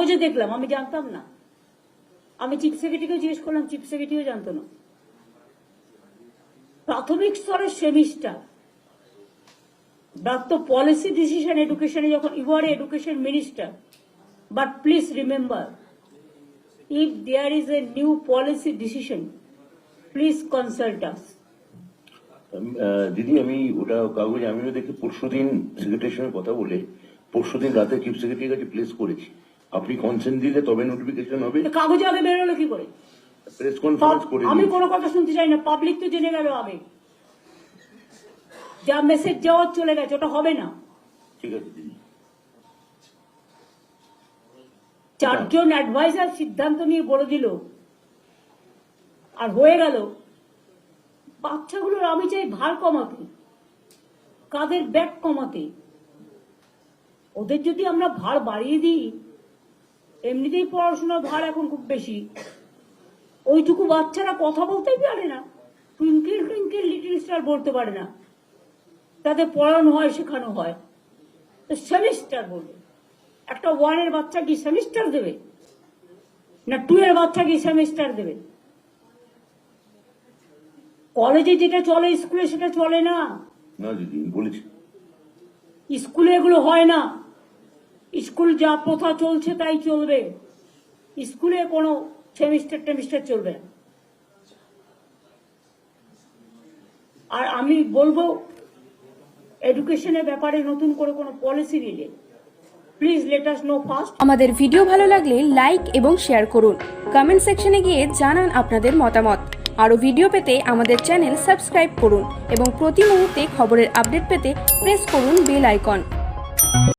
কাগজে দেখলাম আমি জানতাম না। আমি চিফ সেক্রেটারিকেও জিজ্ঞেস করলাম চিফ সেক্রেটারিও জানতো না। প্রাথমিক স্তরের semester. the policy decision education যখন education minister but please remember if there is a new policy decision please consult us আমি, আহ, দিদি আমি ওটা কাগজ আমিও দেখি পরশুদিন সেক্রেটারির সঙ্গে কথা বলে পরশুদিন রাতে চিফ সেক্রেটারির কাছে প্লেস করেছি। আপনি কনসেন্ট দিলে তবে নোটিফিকেশন হবে? কাগজে আগে বেরোলো কি করে? প্রেস কনফারেন্স করে আমি কোনো কথা শুনতে চাই না পাবলিক তো জেনে গেল আগে যা মেসেজ যাওয়ার চলে গেছে ওটা হবে না। ঠিক আছে দিদি চারজন অ্যাডভাইজার সিদ্ধান্ত নিয়ে বলে দিল। আর হয়ে গেল। বাচ্চাগুলোর আমি চাই ভার কমাতে কাদের ব্যাগ কমাতে। ওদের যদি আমরা ভার বাড়িয়ে দিই এমনিতেই পড়াশোনার ভার এখন খুব বেশি। ওইটুকু বাচ্চারা কথা বলতেই পারে না। টুইঙ্কেল টুইঙ্কেল লিটিল স্টার বলতে পারে না। তাদের পড়ানো হয় শেখানো হয়। তো সেমিস্টার বলবে। একটা ওয়ানের বাচ্চা কি সেমিস্টার দেবে? না টু এর বাচ্চা কি সেমিস্টার দেবে? কলেজে যেটা চলে স্কুলে সেটা চলে না। না বলেছি। স্কুলে এগুলো হয় না। স্কুল যা প্রথা চলছে তাই চলবে। স্কুলে কোনো সেমিস্টার টেমিস্টার চলবে আর আমি বলব এডুকেশনের ব্যাপারে নতুন করে কোনো পলিসি নিলে please let us know first আমাদের ভিডিও ভালো লাগলে লাইক এবং শেয়ার করুন। কমেন্ট সেকশনে গিয়ে জানান আপনাদের মতামত। আরও ভিডিও পেতে আমাদের চ্যানেল সাবস্ক্রাইব করুন এবং প্রতি মুহূর্তে খবরের আপডেট পেতে প্রেস করুন বেল আইকন